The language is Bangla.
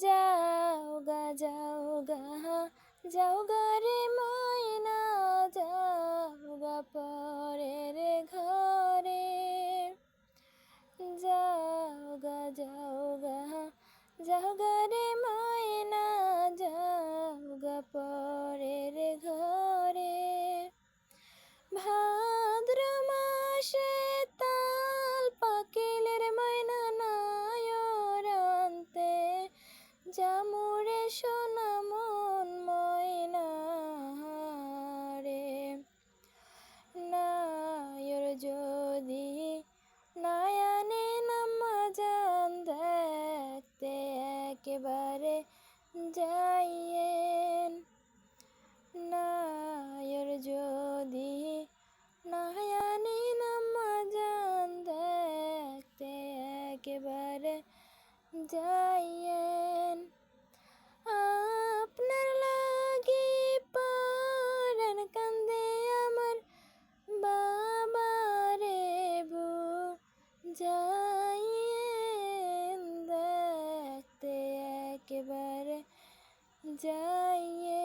যাও গা যাও গা যাও গা রে মা। বারে যাইয়েন। নায়র যদি নায়ানি নামাজান দেখতে একেবারে যাইয়েন। একেবারে যাইয়ে